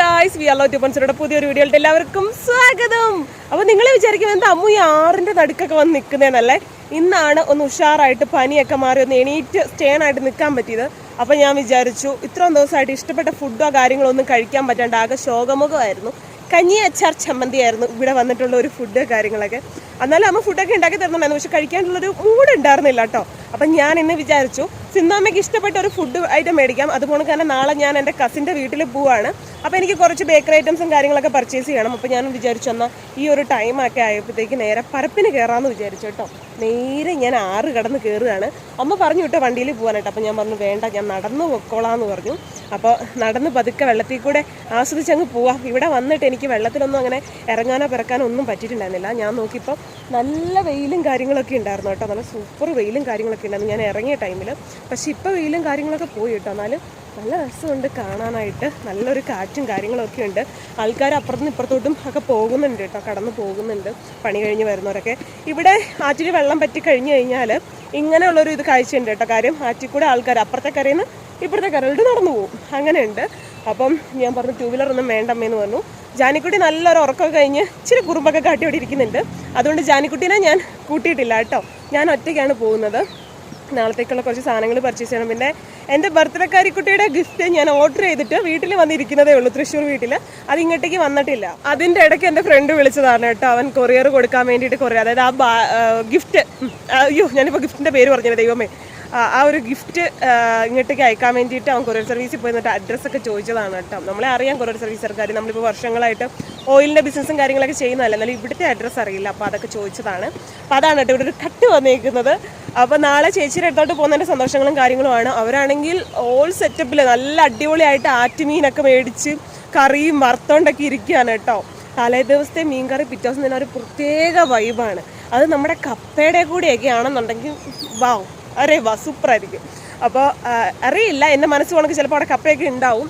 Guys V അല്ലോ ട്യൂബൻസിയുടെ പുതിയൊരു വീഡിയോയിലോട്ട് എല്ലാവർക്കും സ്വാഗതം. അപ്പോൾ നിങ്ങൾ വിചാരിക്കും എന്താ അമ്മു ഈ ആറിന്റെ നടുക്കൊക്കെ വന്ന് നിൽക്കുന്നതെന്നല്ലേ ഇന്നാണ് ഒന്ന് ഉഷാറായിട്ട് പനിയൊക്കെ മാറി ഒന്ന് എണീറ്റ് സ്റ്റേൺ ആയിട്ട് നിൽക്കാൻ പറ്റിയത്. അപ്പോൾ ഞാൻ വിചാരിച്ചു ഇത്രയും ദിവസമായിട്ട് ഇഷ്ടപ്പെട്ട ഫുഡോ കാര്യങ്ങളോ ഒന്നും കഴിക്കാൻ പറ്റാണ്ട് ആകെ ശോകമുഖമായിരുന്നു. കഞ്ഞി അച്ചാർ ചമ്മന്തി ആയിരുന്നു ഇവിടെ വന്നിട്ടുള്ള ഒരു ഫുഡ് കാര്യങ്ങളൊക്കെ. എന്നാലും അമ്മ ഫുഡൊക്കെ ഉണ്ടാക്കി തരുന്നുണ്ടായിരുന്നു. പക്ഷെ കഴിക്കാനുള്ളൊരു മൂഡ് ഉണ്ടായിരുന്നില്ല കേട്ടോ അപ്പം ഞാൻ ഇന്ന് വിചാരിച്ചു സിന്നാമ്മയ്ക്ക് ഇഷ്ടപ്പെട്ട ഒരു ഫുഡ് ഐറ്റം മേടിക്കാം. അതുപോലെ തന്നെ നാളെ ഞാൻ എന്റെ കസിന്റെ വീട്ടിൽ പോവാണ്. അപ്പോൾ എനിക്ക് കുറച്ച് ബേക്കറി ഐറ്റംസും കാര്യങ്ങളൊക്കെ പർച്ചേസ് ചെയ്യണം. അപ്പോൾ ഞാൻ വിചാരിച്ചു എന്നാൽ ഈ ഒരു ടൈമൊക്കെ ആയപ്പോഴത്തേക്ക് നേരെ പരപ്പിന് കയറാമെന്ന് വിചാരിച്ചു കേട്ടോ നേരെ ഞാൻ ആറ് കടന്ന് കയറുകയാണ് അമ്മ പറഞ്ഞു വിട്ടോ വണ്ടിയിൽ പോകാനായിട്ട് അപ്പോൾ ഞാൻ പറഞ്ഞു വേണ്ട ഞാൻ നടന്നു പൊക്കോളാന്ന് പറഞ്ഞു. അപ്പോൾ നടന്ന് പതുക്കെ വെള്ളത്തിൽ കൂടെ ആസ്വദിച്ചങ്ങ് പോവാം. ഇവിടെ വന്നിട്ട് എനിക്ക് വെള്ളത്തിലൊന്നും അങ്ങനെ ഇറങ്ങാനോ പിറക്കാനോ ഒന്നും പറ്റിയിട്ടുണ്ടായിരുന്നില്ല. ഞാൻ നോക്കിയപ്പോൾ നല്ല വെയിലും കാര്യങ്ങളൊക്കെ ഉണ്ടായിരുന്നു കേട്ടോ. നല്ല സൂപ്പർ വെയിലും കാര്യങ്ങളൊക്കെ ഉണ്ടായിരുന്നു. ഞാൻ ഇറങ്ങിയ ടൈമിൽ പക്ഷെ ഇപ്പോൾ വെയിലും കാര്യങ്ങളൊക്കെ പോയി കേട്ടോ. എന്നാലും നല്ല രസമുണ്ട് കാണാനായിട്ട്. നല്ലൊരു കാറ്റും കാര്യങ്ങളൊക്കെ ഉണ്ട്. ആൾക്കാർ അപ്പുറത്തും ഇപ്പുറത്തോട്ടും ഒക്കെ പോകുന്നുണ്ട് കേട്ടോ. കടന്ന് പോകുന്നുണ്ട്. പണി കഴിഞ്ഞ് വരുന്നവരൊക്കെ. ഇവിടെ ആറ്റിൽ വെള്ളം പറ്റി കഴിഞ്ഞ് കഴിഞ്ഞാൽ ഇങ്ങനെയുള്ളൊരു ഇത് കാഴ്ചയുണ്ട് കേട്ടോ. കാര്യം ആറ്റിൽ കൂടെ ആൾക്കാർ അപ്പുറത്തെ കരയിൽ നിന്ന് ഇപ്പുറത്തെ കരയിലോട്ട് നടന്നു പോകും. അങ്ങനെയുണ്ട്. അപ്പം ഞാൻ പറഞ്ഞു ടൂ വീലർ ഒന്നും വേണ്ടമ്മേന്ന് പറഞ്ഞു. ജാനിക്കുട്ടി നല്ലൊരു ഉറക്കമൊക്കെ കഴിഞ്ഞ് ഇച്ചിരി കുറുമ്പൊക്കെ കാട്ടി അവിടെ ഇരിക്കുന്നുണ്ട്. അതുകൊണ്ട് ജാനിക്കുട്ടീനെ ഞാൻ കൂട്ടിയിട്ടില്ല കേട്ടോ. ഞാൻ ഒറ്റയ്ക്കാണ് പോകുന്നത്. നാളത്തേക്കുള്ള കുറച്ച് സാധനങ്ങൾ പർച്ചേസ് ചെയ്യണം. പിന്നെ എന്റെ ബർത്ത്ഡേക്കാരിക്കുട്ടിയുടെ ഗിഫ്റ്റ് ഞാൻ ഓർഡർ ചെയ്തിട്ട് വീട്ടിൽ വന്നിരിക്കുന്നതേ ഉള്ളൂ തൃശ്ശൂർ വീട്ടിൽ അത് ഇങ്ങോട്ടേക്ക് വന്നിട്ടില്ല. അതിന്റെ ഇടയ്ക്ക് എന്റെ ഫ്രണ്ട് വിളിച്ചതാണ് കേട്ടോ. അവൻ കൊറിയർ കൊടുക്കാൻ വേണ്ടിയിട്ട് കൊറിയർ അതായത് ആ ഗിഫ്റ്റ് അയ്യോ ഞാനിപ്പോൾ ഗിഫ്റ്റിന്റെ പേര് പറഞ്ഞത് ദൈവമേ. ആ ഒരു ഗിഫ്റ്റ് ഇങ്ങോട്ടേക്ക് അയക്കാൻ വേണ്ടിയിട്ട് അവൻ കൊറിയർ സർവീസിൽ പോയി എന്നിട്ട് അഡ്രസ്സൊക്കെ ചോദിച്ചതാണ് കേട്ടോ. നമ്മളെ അറിയാം കൊറിയർ സർവീസുകാർ നമ്മളിപ്പോൾ വർഷങ്ങളായിട്ട് ഓയിലിന്റെ ബിസിനസ്സും കാര്യങ്ങളൊക്കെ ചെയ്യുന്നതല്ല. എന്നാലും ഇവിടുത്തെ അഡ്രസ്സ് അറിയില്ല. അപ്പോൾ അതൊക്കെ ചോദിച്ചതാണ്. അപ്പോൾ അതാണ് കേട്ടോ ഇവിടെ ഒരു കട്ട് വന്നേക്കുന്നത്. അപ്പോൾ നാളെ ചേച്ചിയുടെ അടുത്തോട്ട് പോകുന്നതിന്റെ സന്തോഷങ്ങളും കാര്യങ്ങളുമാണ്. അവരാണെങ്കിൽ ഓൾ സെറ്റപ്പിൽ നല്ല അടിപൊളിയായിട്ട് ആറ്റുമീനൊക്കെ മേടിച്ച് കറിയും വറുത്തോണ്ടൊക്കെ ഇരിക്കുകയാണ് കേട്ടോ. തലേ ദിവസത്തെ മീൻ കറി പിറ്റേ ദിവസം തന്നെ ഒരു പ്രത്യേക വൈബാണ് അത് നമ്മുടെ കപ്പയുടെ കൂടെയൊക്കെ ആണെന്നുണ്ടെങ്കിൽ വാവ് അരേ വാ സൂപ്പറായിരിക്കും. അപ്പോൾ അറിയില്ല എന്റെ മനസ്സ് കണക്ക് ചിലപ്പോൾ അവിടെ കപ്പയൊക്കെ ഉണ്ടാവും.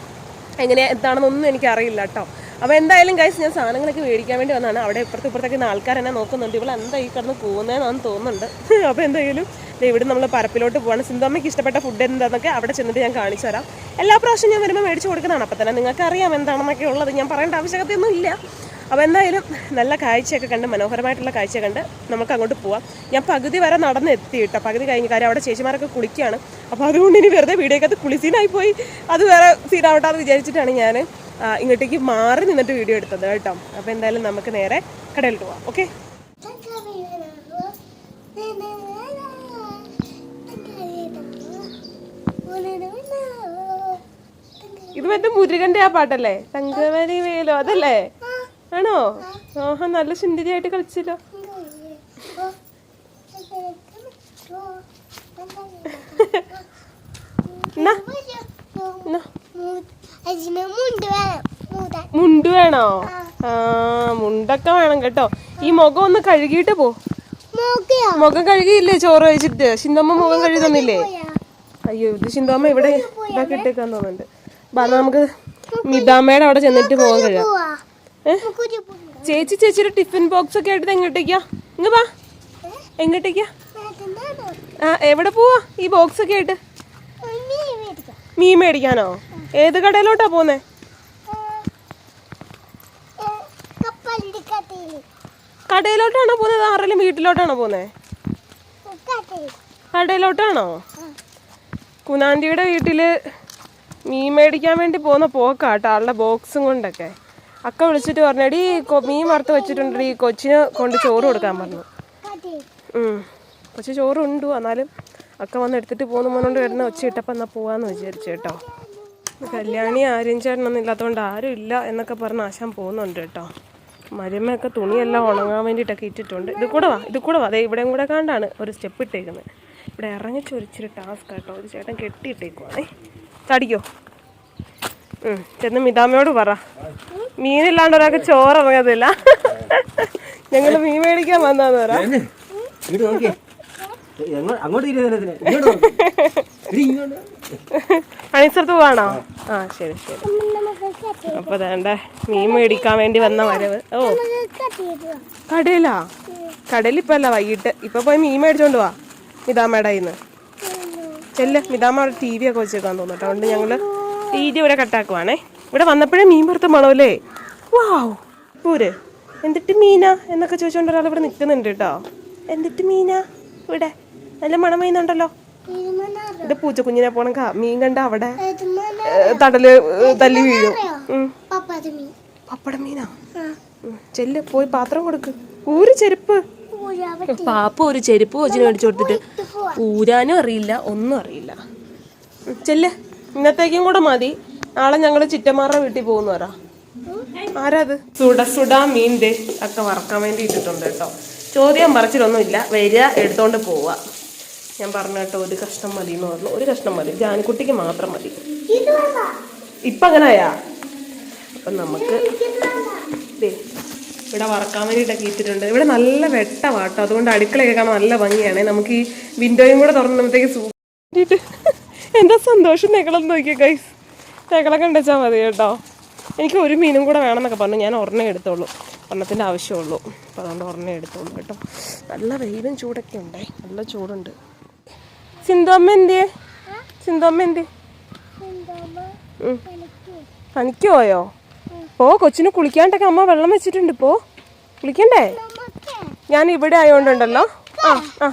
എങ്ങനെ എന്താണെന്നൊന്നും എനിക്ക് അറിയില്ല കേട്ടോ. അപ്പോൾ എന്തായാലും കഴിച്ച് ഞാൻ സാധനങ്ങളൊക്കെ മേടിക്കാൻ വേണ്ടി വന്നതാണ്. അവിടെ ഇപ്പുറത്ത് ഇപ്പുറത്തൊക്കെ ആൾക്കാർ എന്നെ നോക്കുന്നുണ്ട്. ഇവിടെ എന്താ ഈ കിടന്ന് പോകുന്നതെന്നാന്ന് തോന്നുന്നുണ്ട്. അപ്പോൾ എന്തായാലും ഇവിടെ നമ്മൾ പരപ്പിലോട്ട് പോകണം സിന്ധമ്മയ്ക്ക് ഇഷ്ടപ്പെട്ട ഫുഡ് എന്താണെന്നൊക്കെ അവിടെ ചെന്നിട്ട് ഞാൻ കാണിച്ചു തരാം. എല്ലാ പ്രാവശ്യം ഞാൻ വരുമ്പോൾ മേടിച്ച് കൊടുക്കുന്നതാണ്. അപ്പോൾ തന്നെ നിങ്ങൾക്ക് അറിയാം എന്താണെന്നൊക്കെ ഉള്ളത്. ഞാൻ പറയേണ്ട ആവശ്യകതയൊന്നും ഇല്ല അപ്പോൾ എന്തായാലും നല്ല കാഴ്ചയൊക്കെ കണ്ട് മനോഹരമായിട്ടുള്ള കാഴ്ച കണ്ട് നമുക്ക് അങ്ങോട്ട് പോവാം. ഞാൻ പകുതി വരെ നടന്ന് എത്തി കേട്ടോ. പകുതി കഴിഞ്ഞ് കാര്യം അവിടെ ചേച്ചിമാരൊക്കെ കുളിക്കുകയാണ് അപ്പോൾ അതുകൊണ്ട് ഇനി വെറുതെ വീഡിയോക്കകത്ത് കുളിസീനായി പോയി. അത് വേറെ സീനാവട്ടെ എന്ന് വിചാരിച്ചിട്ടാണ് ഞാൻ ഇങ്ങോട്ടേക്ക് മാറി നിന്നിട്ട് വീഡിയോ എടുത്തത് കേട്ടോ. അപ്പോൾ എന്തായാലും നമുക്ക് നേരെ കടയിൽ പോവാം. ഓക്കെ? ഇത് മറ്റേ മുരുകന്റെ ആ പാട്ടല്ലേ? തങ്കമണി വേലോ അതല്ലേ? ആണോ? ആഹാ നല്ല സുന്ദരിയായിട്ട് കളിച്ചല്ലോ. മുണ്ട് വേണോ. ആ. മുണ്ടൊക്കെ വേണം കേട്ടോ. ഈ മുഖം ഒന്ന് കഴുകിയിട്ട് പോ. മുഖം കഴുകിയില്ലേ? ചോറ് കഴിച്ചിട്ട്? ചിന്തമ്മ മുഖം കഴുകുന്നില്ലേ അയ്യോ ഇത് ചിന്തമ്മ ഇവിടെ ഇതാക്കിട്ടേക്കാന്ന് തോന്നുന്നുണ്ട്. നമുക്ക് മിതാമ്മയുടെ അവിടെ ചെന്നിട്ട് മുഖം കഴുകാം ഏ? ചേച്ചി ചേച്ചിയുടെ ടിഫിൻ ബോക്സ് ഒക്കെ ആയിട്ട് എങ്ങോട്ടേക്കാ? ഇങ്ങ് വാ. എങ്ങോട്ടേക്കാ? ആ എവിടെ പോവാ ഈ ബോക്സ് ഒക്കെ ആയിട്ട്? മീൻ മേടിക്കാനോ? ഏത് കടയിലോട്ടാ പോന്നെ കടയിലോട്ടാണോ പോകുന്നത് ആരെങ്കിലും വീട്ടിലോട്ടാണോ പോന്നേ കടയിലോട്ടാണോ? കുനാന്റിയുടെ വീട്ടിൽ മീൻ മേടിക്കാൻ വേണ്ടി പോകുന്ന പോക്കാട്ടോ ആളുടെ ബോക്സും കൊണ്ടൊക്കെ. അക്ക വിളിച്ചിട്ട് പറഞ്ഞടി മീൻ വറുത്ത് വെച്ചിട്ടുണ്ട് ഈ കൊച്ചിന് കൊണ്ട് ചോറ് കൊടുക്കാൻ പറഞ്ഞു. കൊച്ചു ചോറ് ഉണ്ട് എന്നാലും അക്ക വന്ന് എടുത്തിട്ട് പോകുന്ന. മോനോണ്ട് വരുന്ന ഒച്ച ഇട്ടപ്പോൾ എന്നാൽ പോവാന്ന് വിചാരിച്ചു കേട്ടോ. കല്യാണി ആരും ചേട്ടനൊന്നും ഇല്ലാത്തതുകൊണ്ട് ആരും ഇല്ല എന്നൊക്കെ പറഞ്ഞ് ആശാൻ പോകുന്നുണ്ട് കേട്ടോ. മരുമയൊക്കെ തുണിയെല്ലാം ഉണങ്ങാൻ വേണ്ടിയിട്ടൊക്കെ ഇട്ടിട്ടുണ്ട്. ഇത് കൂടെ വാ ഇത് കൂടെ വാ. അതെ ഇവിടെയും കൂടെ കണ്ടാണ് ഒരു സ്റ്റെപ്പ് ഇട്ടേക്കുന്നത്. ഇവിടെ ഇറങ്ങിച്ചൊരിച്ചിരി ടാസ്ക് കേട്ടോ. ഒരു ചേട്ടൻ കെട്ടിയിട്ടേക്കുവാണേ. തടിക്കോ? ചെന്ന് മിതാമയോട് പറ. മീനില്ലാണ്ട് ഒരാൾക്ക് ചോറ് ഇറങ്ങത്തില്ല ഞങ്ങൾ മീൻ മേടിക്കാൻ വന്നാന്ന് പറ. പോവാണോ? ആ ശരി ശരി. അപ്പൊ വേണ്ടേ മീൻ മേടിക്കാൻ വേണ്ടി വന്ന വരവ്. ഓ. കടയിലാ? അല്ല വൈകിട്ട്. ഇപ്പൊ പോയി മീൻ മേടിച്ചോണ്ട് പോവാ മിതാമയുടെ കയ്യിന്ന്. ചെല്ല് അവിടെ ടി വി ഒക്കെ വെച്ചേക്കാൻ തോന്നുന്നു അതുകൊണ്ട് ഞങ്ങൾ ടി വി ഇവിടെ കട്ടാക്കുവാണേ. ഇവിടെ വന്നപ്പോഴേ മീൻ പുറത്ത് മണമല്ലേ? വാവ്. പോര്. എന്തിട്ട് മീന? എന്നൊക്കെ ചോദിച്ചോണ്ട് ഒരാൾ ഇവിടെ നിൽക്കുന്നുണ്ട് കേട്ടോ. എന്തിട്ട് മീന ഇവിടെ? നല്ല മണം പെയ്യുന്നുണ്ടല്ലോ. ഇത് പൂച്ചക്കുഞ്ഞിനെ പോണ കാ- മീൻ കണ്ട അവിടെ തടൽ തല്ലി വീഴും. പപ്പട മീനാ. ചെല്ല് പോയി പാത്രം കൊടുക്ക്. ഒരു ചെരുപ്പ്. പാപ്പ ഒരു ചെരുപ്പ് കൊച്ചിന് മേടിച്ചു കൊടുത്തിട്ട്. ഊരാനും അറിയില്ല ഒന്നും അറിയില്ല. ചെല്ല്. ഇന്നത്തേക്കും കൂടെ മതി. നാളെ ഞങ്ങൾ ചിറ്റമാരുടെ വീട്ടിൽ പോകുന്നു പറ. ആരാത്? സുട സുട മീൻ ദേ ഒക്കെ വറക്കാൻ വേണ്ടി ഇട്ടിട്ടുണ്ട് കേട്ടോ. ചോദ്യം പറിച്ചിലൊന്നുമില്ല വരിക എടുത്തോണ്ട് പോവുക. ഞാൻ പറഞ്ഞു കേട്ടോ ഒരു കഷ്ണം മതി എന്ന് പറഞ്ഞു. ഒരു കഷ്ണം മതി. ജാനിക്കുട്ടിക്ക് മാത്രം മതി. ഇപ്പൊ അങ്ങനെയാ? അപ്പൊ നമുക്ക് ഇവിടെ വറക്കാൻ വേണ്ടിയിട്ടൊക്കെ ഇട്ടിട്ടുണ്ട്. ഇവിടെ നല്ല വെട്ടവാട്ടോ അതുകൊണ്ട് അടുക്കളയൊക്കെ കാണാൻ നല്ല ഭംഗിയാണ്. നമുക്ക് ഈ വിൻഡോയും കൂടെ തുറന്നപ്പോഴത്തേക്ക് സൂ എന്താ സന്തോഷം? നെകളെന്ന് നോക്കിയ ഗൈസ് നെകളെ കണ്ടുവച്ചാൽ മതി കേട്ടോ. എനിക്ക് ഒരു മീനും കൂടെ വേണമെന്നൊക്കെ പറഞ്ഞു. ഞാൻ ഒരെണ്ണം എടുത്തോളൂ. ഒരെണ്ണത്തിന്റെ ആവശ്യമുള്ളൂ. അപ്പോൾ അതുകൊണ്ട് ഒരെണ്ണം എടുത്തോളൂ കേട്ടോ. നല്ല വെയിലും ചൂടൊക്കെ ഉണ്ടേ. നല്ല ചൂടുണ്ട്. സിന്ധുമ്മ എന്തിയേ? സിന്ധുമ്മ എന്തി പണിക്ക് പോയോ? പോ കൊച്ചിന് കുളിക്കാണ്ടൊക്കെ അമ്മ വെള്ളം വെച്ചിട്ടുണ്ട്. പോ. കുളിക്കണ്ടേ? ഞാൻ ഇവിടെ ആയതുകൊണ്ടുണ്ടല്ലോ ആ ആ.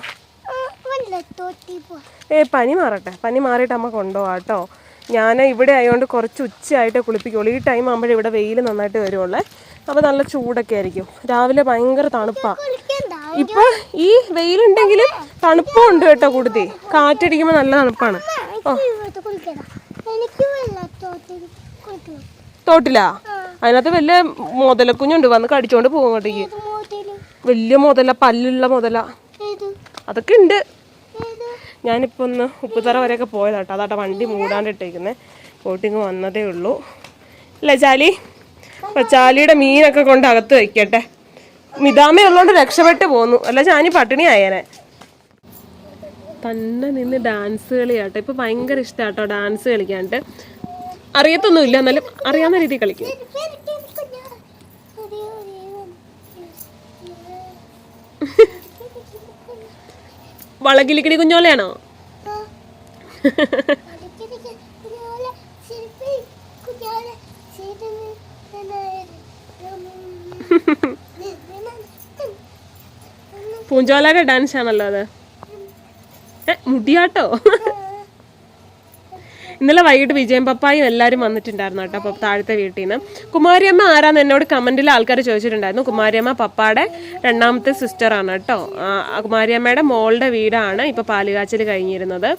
ഏ പനി മാറട്ടെ. പനി മാറിയിട്ട് അമ്മ കൊണ്ടുപോവാ കേട്ടോ. ഞാൻ ഇവിടെ ആയതുകൊണ്ട് കുറച്ച് ഉച്ചയായിട്ട് കുളിപ്പിക്കുള്ളൂ. ഈ ടൈം ആകുമ്പോഴേ ഇവിടെ വെയിൽ നന്നായിട്ട് വരുവുള്ളേ. അപ്പോൾ നല്ല ചൂടൊക്കെ ആയിരിക്കും. രാവിലെ ഭയങ്കര തണുപ്പാണ് ഇപ്പൊ ഈ വെയിലുണ്ടെങ്കിലും തണുപ്പും ഉണ്ട് കേട്ടോ കൂടുതൽ കാറ്റടിക്കുമ്പോൾ നല്ല തണുപ്പാണ്. ഓ. തോട്ടിലാ? അതിനകത്ത് വലിയ മുതലക്കുഞ്ഞുണ്ട്. വന്ന് കടിച്ചോണ്ട് പോകും അങ്ങോട്ടേക്ക് വലിയ മുതല പല്ലുള്ള മുതല. അതൊക്കെ ഉണ്ട്. ഞാനിപ്പോൾ ഒന്ന് ഉപ്പുതറ വരെയൊക്കെ പോയതാട്ടോ. അതാട്ടോ വണ്ടി മൂടാണ്ടിട്ടേക്കുന്നത് ബോട്ടിങ് വന്നതേ ഉള്ളൂ. അല്ലേ ചാലി? അപ്പോൾ ചാലിയുടെ മീനൊക്കെ കൊണ്ട് അകത്ത് വയ്ക്കട്ടെ മിതാമേ ഉള്ളതുകൊണ്ട് രക്ഷപ്പെട്ട് പോന്നു. അല്ല ചാനി പട്ടിണി ആയേനെ. തന്നെ നിന്ന് ഡാൻസ് കളിയാട്ടോ. ഇപ്പം ഭയങ്കര ഇഷ്ടാട്ടോ ഡാൻസ് കളിക്കാണ്ട് അറിയത്തൊന്നുമില്ല എന്നാലും അറിയാവുന്ന രീതിയിൽ കളിക്കും എനിക്ക് എനിക്ക് എനിക്ക് ഞാൻ ഒരേ ഒരേ വളകിലിക്കിടി കുഞ്ഞോലയാണോ? പൂഞ്ചോലയുടെ ഡാൻസ് ആണല്ലോ അത്. ഏ, മുടിയാട്ടോ? ഇന്നലെ വൈകിട്ട് വിജയം പപ്പായും എല്ലാവരും വന്നിട്ടുണ്ടായിരുന്നു കേട്ടോ അപ്പോൾ താഴത്തെ വീട്ടിൽ നിന്ന്. കുമാരിയമ്മ ആരാന്ന് എന്നോട് കമന്റിൽ ആൾക്കാർ ചോദിച്ചിട്ടുണ്ടായിരുന്നു. കുമാരിയമ്മ പപ്പായുടെ രണ്ടാമത്തെ സിസ്റ്ററാണ് കേട്ടോ. കുമാരിയമ്മയുടെ മോളുടെ വീടാണ് ഇപ്പോൾ പാലുകാച്ചിൽ കഴിഞ്ഞിരുന്നത്.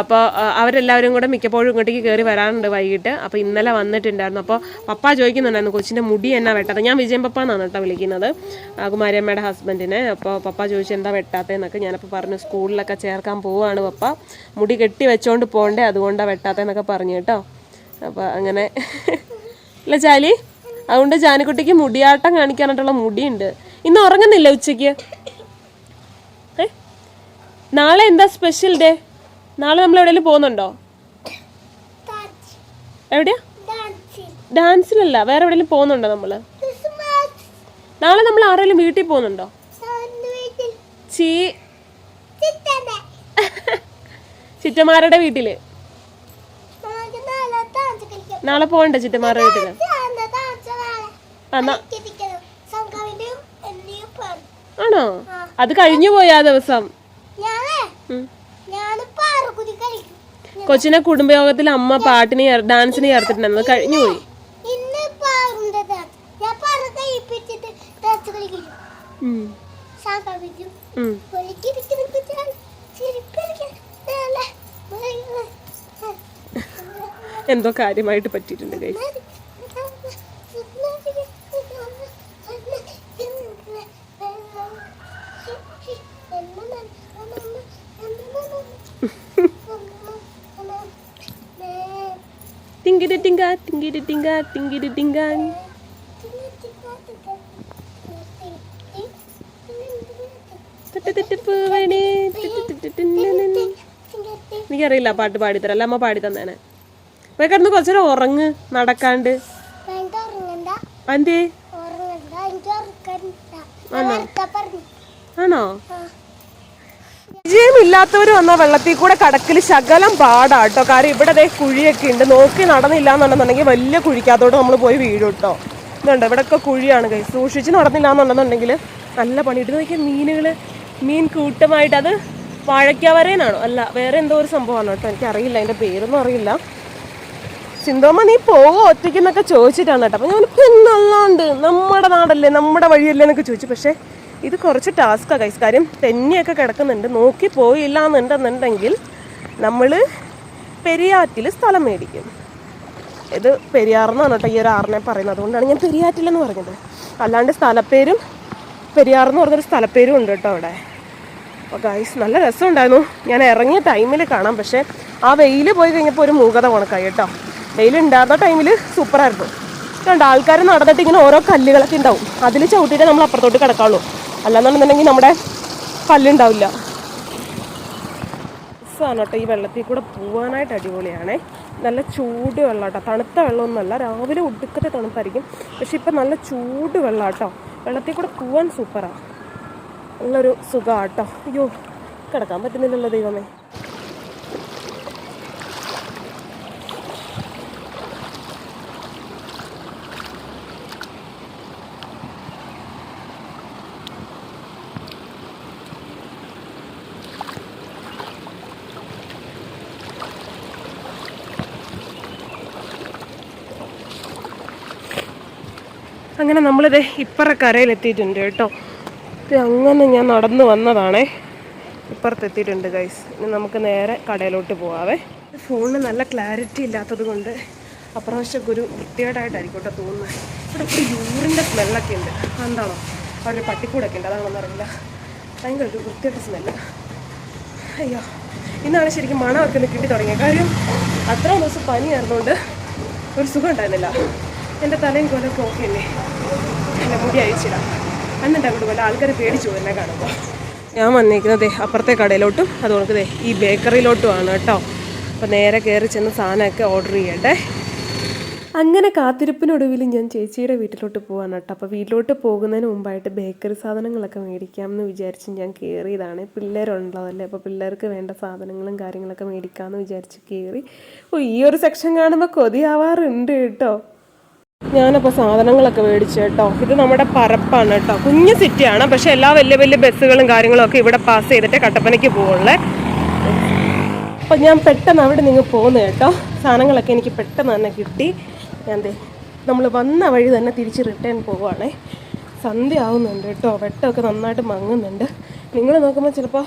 അപ്പോൾ അവരെല്ലാവരും കൂടെ മിക്കപ്പോഴും ഇങ്ങോട്ടേക്ക് കയറി വരാറുണ്ട് വൈകിട്ട്. അപ്പോൾ ഇന്നലെ വന്നിട്ടുണ്ടായിരുന്നു. അപ്പോൾ പപ്പ ചോദിക്കുന്നുണ്ടായിരുന്നു കൊച്ചിന്റെ മുടി എന്നാ വെട്ടത് ഞാൻ വിജയം പപ്പ എന്നാണ് കേട്ടോ വിളിക്കുന്നത് കുമാരിയമ്മയുടെ ഹസ്ബൻഡിനെ അപ്പോൾ പപ്പ ചോദിച്ചു എന്താ വെട്ടാത്തതെന്നൊക്കെ ഞാനപ്പോൾ പറഞ്ഞു സ്കൂളിലൊക്കെ ചേർക്കാൻ പോവാണ് പപ്പ. മുടി കെട്ടി വെച്ചോണ്ട് പോകണ്ടേ അതുകൊണ്ടാണ് വെട്ടാത്തതെന്നൊക്കെ പറഞ്ഞു കേട്ടോ. അപ്പോൾ അങ്ങനെ. അല്ല ചാലി അതുകൊണ്ട് ജാനിക്കുട്ടിക്ക് മുടിയാട്ടം കാണിക്കാനായിട്ടുള്ള മുടിയുണ്ട്. ഇന്ന് ഉറങ്ങുന്നില്ല ഉച്ചയ്ക്ക്? നാളെ എന്താ സ്പെഷ്യൽ ഡേ നാളെ നമ്മൾ എവിടെയെങ്കിലും പോകുന്നുണ്ടോ? എവിടെയാ? ഡാൻസിലല്ല വേറെ എവിടെയെങ്കിലും പോകുന്നുണ്ടോ നമ്മൾ നാളെ നമ്മൾ ആരെങ്കിലും വീട്ടിൽ പോകുന്നുണ്ടോ? ചീ ചിറ്റമാരുടെ വീട്ടിൽ. നാളെ പോകണ്ട ചിറ്റമാരുടെ വീട്ടിൽ. ആണോ? അത് കഴിഞ്ഞു പോയി ആ ദിവസം. ഉം. കൊച്ചിനെ കുടുംബയോഗത്തിൽ അമ്മ പാട്ടിന് ഡാൻസിന് ചേർത്തിട്ടുണ്ടായിരുന്നു കഴിഞ്ഞു പോയി. ഇന്ന് എന്തോ കാര്യമായിട്ട് പറ്റിയിട്ടുണ്ട് കൈ. എനിക്കറിയില്ല പാട്ട് പാടിത്തരാം അല്ല അമ്മ പാടി തന്നേനെ പോയി കിടന്ന് കുറച്ചേരം ഉറങ്ങ് നടക്കാണ്ട്. ആണോ? ആണോ? ഇല്ലാത്തവര് വന്ന വെള്ളത്തിൽ കൂടെ കടക്കിൽ ശകലം പാടാട്ടോ കാര്യം ഇവിടെ അതേ കുഴിയൊക്കെ ഉണ്ട്. നോക്കി നടന്നില്ല എന്നുണ്ടെന്നുണ്ടെങ്കിൽ വലിയ കുഴിക്കകത്തോട്ട് നമ്മൾ പോയി വീഴും കേട്ടോ. ഇതുണ്ട്. ഇവിടെയൊക്കെ കുഴിയാണ് കൈ സൂക്ഷിച്ച് നടന്നില്ല എന്നുണ്ടെന്നുണ്ടെങ്കിൽ നല്ല പണിയിട്ട് നോക്കിയ നോക്കിയാൽ മീനുകൾ മീൻ കൂട്ടമായിട്ട് അത് വാഴയ്ക്കാവരേനാണോ അല്ല വേറെ എന്തോ ഒരു സംഭവമാണ് കേട്ടോ. എനിക്കറിയില്ല. അതിന്റെ പേരൊന്നും അറിയില്ല. സിന്തോമ നീ പോവോ? ഒറ്റയ്ക്കെന്നൊക്കെ ചോദിച്ചിട്ടാണ് കേട്ടോ. അപ്പം ഞാൻ പിന്നല്ലാണ്ട് നമ്മുടെ നാടല്ലേ നമ്മുടെ വഴിയല്ലേ എന്നൊക്കെ ചോദിച്ചു. പക്ഷേ ഇത് കുറച്ച് ടാസ്ക്കാണ് കൈസ് കാര്യം തെന്നിയൊക്കെ കിടക്കുന്നുണ്ട്. നോക്കി പോയില്ല എന്നുണ്ടെന്നുണ്ടെങ്കിൽ നമ്മൾ പെരിയാറ്റിൽ സ്ഥലം മേടിക്കും. ഇത് പെരിയാറെന്നാണ് കേട്ടോ ഈ ഒരു ആറിനെ പറയുന്നത്. അതുകൊണ്ടാണ് ഞാൻ പെരിയാറ്റിലെന്ന് പറഞ്ഞത്. അല്ലാണ്ട് സ്ഥലപ്പേരും പെരിയാറെന്ന് പറഞ്ഞൊരു സ്ഥലപ്പേരും ഉണ്ട് കേട്ടോ അവിടെ. അപ്പോൾ ഗൈസ് നല്ല രസമുണ്ടായിരുന്നു. ഞാൻ ഇറങ്ങിയ ടൈമിൽ കാണാം. പക്ഷേ ആ വെയിൽ പോയി കഴിഞ്ഞപ്പോൾ ഒരു മൂകത ഉണക്കായി കേട്ടോ. വെയിൽ ഉണ്ടായിരുന്ന ടൈമിൽ സൂപ്പറായിരുന്നു കണ്ട ആൾക്കാർ നടന്നിട്ട് ഇങ്ങനെ ഓരോ കല്ലുകളൊക്കെ ഉണ്ടാവും. അതിൽ ചവിട്ടിയിട്ട് നമ്മൾ അപ്പുറത്തോട്ട് കിടക്കാവുള്ളൂ. അല്ലാന്നുണ്ടെന്നുണ്ടെങ്കിൽ നമ്മുടെ കല്ലുണ്ടാവില്ല. രസമാണ് കേട്ടോ ഈ വെള്ളത്തിൽ കൂടെ പോകാനായിട്ട് അടിപൊളിയാണേ. നല്ല ചൂട് വെള്ളം കേട്ടോ തണുത്ത വെള്ളമൊന്നുമല്ല രാവിലെ ഒടുക്കത്തെ തണുപ്പായിരിക്കും. പക്ഷെ ഇപ്പം നല്ല ചൂട് വെള്ളം കേട്ടോ വെള്ളത്തിൽ കൂടെ പോവാൻ സൂപ്പറാണ് നല്ലൊരു സുഖമാണ് കേട്ടോ അയ്യോ കിടക്കാൻ പറ്റുന്നില്ലല്ലോ ദൈവമേ. അങ്ങനെ നമ്മളിത് ഇപ്പറ കരയിലെത്തിയിട്ടുണ്ട് കേട്ടോ. ഇത് അങ്ങനെ ഞാൻ നടന്നു വന്നതാണേ. ഇപ്പുറത്തെത്തിയിട്ടുണ്ട് ഗൈസ് ഇനി നമുക്ക് നേരെ കടയിലോട്ട് പോവാവേ. ഫോണിന് നല്ല ക്ലാരിറ്റി ഇല്ലാത്തത് കൊണ്ട് അപ്രാവശ്യമൊക്കെ ഒരു വൃത്തികേടായിട്ടായിരിക്കും കേട്ടോ തോന്നുന്നത് ഇവിടെ ഒരു യൂറിന്റെ സ്മെല്ലൊക്കെ ഉണ്ട്. എന്താണോ അവിടെ അവരുടെ പട്ടിക്കൂടൊക്കെ ഉണ്ട്. അതാണെന്ന് അറിയില്ല. ഭയങ്കര ഒരു വൃത്തിയുടെ സ്മെല്ല അയ്യോ ഇന്നാണ് ശരിക്കും മണമൊക്കെ ഒന്ന് കിട്ടി തുടങ്ങിയത് കാര്യം അത്രയും ദിവസം പനി ആയിരുന്നുകൊണ്ട് ഒരു സുഖം ഉണ്ടായിരുന്നില്ല. എന്റെ തലയും കൊല ഓക്കെ അല്ലേ? എന്റെ മുടി അയച്ചിടാം അന്നിട്ട് അങ്ങോട്ട് പോലെ ആൾക്കാർ പേടിച്ചു എന്നെ കാണുമ്പോൾ ഞാൻ വന്നിരിക്കുന്നത് അപ്പുറത്തെ കടയിലോട്ടും അതുകൊണ്ട് ദേ ഈ ബേക്കറിയിലോട്ടുമാണ് കേട്ടോ. അപ്പോൾ നേരെ കയറി ചെന്ന് സാധനമൊക്കെ ഓർഡർ ചെയ്യട്ടെ. അങ്ങനെ കാത്തിരിപ്പിനൊടുവിൽ ഞാൻ ചേച്ചിയുടെ വീട്ടിലോട്ട് പോകാൻ കേട്ടോ. അപ്പോൾ വീട്ടിലോട്ട് പോകുന്നതിന് മുമ്പായിട്ട് ബേക്കറി സാധനങ്ങളൊക്കെ മേടിക്കാം എന്ന് വിചാരിച്ച് ഞാൻ കയറിയതാണ് പിള്ളേരുള്ളതല്ലേ അപ്പോൾ പിള്ളേർക്ക് വേണ്ട സാധനങ്ങളും കാര്യങ്ങളൊക്കെ മേടിക്കാമെന്ന് വിചാരിച്ച് കയറി ഓ ഈ ഒരു സെക്ഷൻ കാണുമ്പോൾ കൊതിയാവാറുണ്ട് കേട്ടോ. ഞാനപ്പോൾ സാധനങ്ങളൊക്കെ മേടിച്ചു കേട്ടോ. ഇത് നമ്മുടെ പറപ്പാണ് കേട്ടോ. കുഞ്ഞു സിറ്റിയാണ്. പക്ഷെ എല്ലാ വലിയ വലിയ ബസ്സുകളും കാര്യങ്ങളും ഒക്കെ ഇവിടെ പാസ് ചെയ്തിട്ട് കട്ടപ്പനയ്ക്ക് പോകുള്ളേ അപ്പം ഞാൻ പെട്ടെന്ന് അവിടെ നിങ്ങൾ പോകുന്നു കേട്ടോ. സാധനങ്ങളൊക്കെ എനിക്ക് പെട്ടെന്ന് തന്നെ കിട്ടി. ഞാൻ നമ്മൾ വന്ന വഴി തന്നെ തിരിച്ച് റിട്ടേൺ പോവുകയാണേ സന്ധ്യ ആവുന്നുണ്ട് കേട്ടോ. വെട്ടമൊക്കെ നന്നായിട്ട് മങ്ങുന്നുണ്ട്. നിങ്ങൾ നോക്കുമ്പോൾ ചിലപ്പോൾ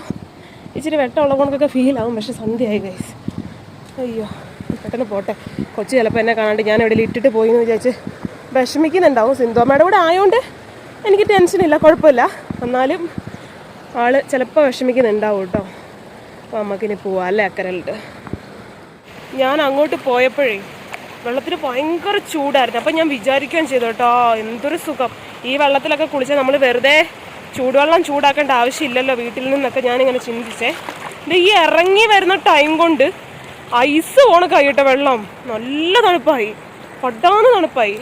ഇച്ചിരി വെട്ടമുള്ള കൊണ്ടൊക്കെ ഫീൽ ആവും. പക്ഷെ സന്ധ്യയായി ഗൈസ് അയ്യോ. പെട്ടെന്ന് പോട്ടെ. കൊച്ചു ചിലപ്പോൾ എന്നെ കാണാണ്ട് ഞാൻ എവിടെ ഇട്ടിട്ട് പോയി എന്ന് വിചാരിച്ച് വിഷമിക്കുന്നുണ്ടാവും. സിന്ധുമ്മയുടെ കൂടെ ആയതുകൊണ്ട് എനിക്ക് ടെൻഷനില്ല കുഴപ്പമില്ല. എന്നാലും ആൾ ചിലപ്പോൾ വിഷമിക്കുന്നുണ്ടാവും കേട്ടോ. അപ്പോൾ നമുക്കിനി പോവാം അല്ലേ അക്കരലിട്ട് ഞാൻ അങ്ങോട്ട് പോയപ്പോഴേ വെള്ളത്തിന് ഭയങ്കര ചൂടായിരുന്നു. അപ്പം ഞാൻ വിചാരിക്കുകയും ചെയ്തു കേട്ടോ എന്തൊരു സുഖം. ഈ വെള്ളത്തിലൊക്കെ കുളിച്ചാൽ നമ്മൾ വെറുതെ ചൂടുവെള്ളം ചൂടാക്കേണ്ട ആവശ്യമില്ലല്ലോ വീട്ടിൽ നിന്നൊക്കെ ഞാനിങ്ങനെ ചിന്തിച്ചേ. ഇത് ഈ ഇറങ്ങി വരുന്ന ടൈം കൊണ്ട് ഐസ് ഓണക്കായി വെള്ളം. നല്ല തണുപ്പായി. പട്ടാന്ന് തണുപ്പായി.